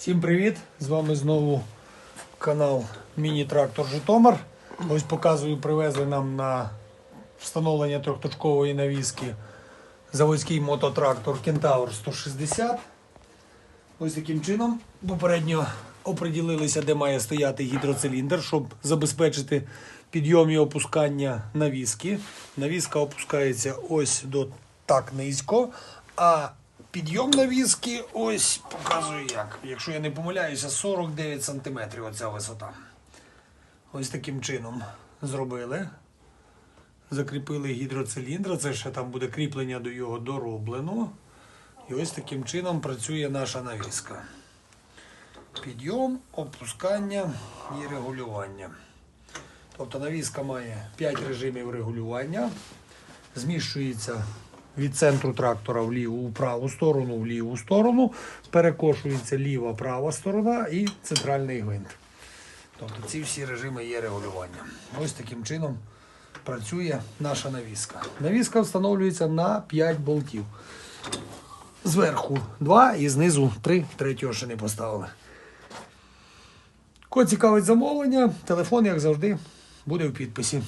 Всім привіт! З вами знову канал Міні-Трактор Житомир. Ось показую, привезли нам на встановлення трьохточкової навіски заводський мототрактор Кентавр 160. Ось таким чином попередньо оприділилися, де має стояти гідроциліндр, щоб забезпечити підйом і опускання навіски. Навіска опускається ось до так низько, а підйом навіски ось показую як. Якщо я не помиляюся, 49 см оця висота. Ось таким чином зробили. Закріпили гідроциліндр, це ще там буде кріплення до його дороблено. І ось таким чином працює наша навіска. Підйом, опускання і регулювання. Тобто навіска має 5 режимів регулювання. Зміщується від центру трактора в ліву, в праву сторону, в ліву сторону. Перекошується ліва, права сторона і центральний гвинт. Тобто ці всі режими є регулювання. Ось таким чином працює наша навіска. Навіска встановлюється на 5 болтів. Зверху 2 і знизу 3, третього ще не поставили. Кого цікавить замовлення, телефон, як завжди, буде в підписі.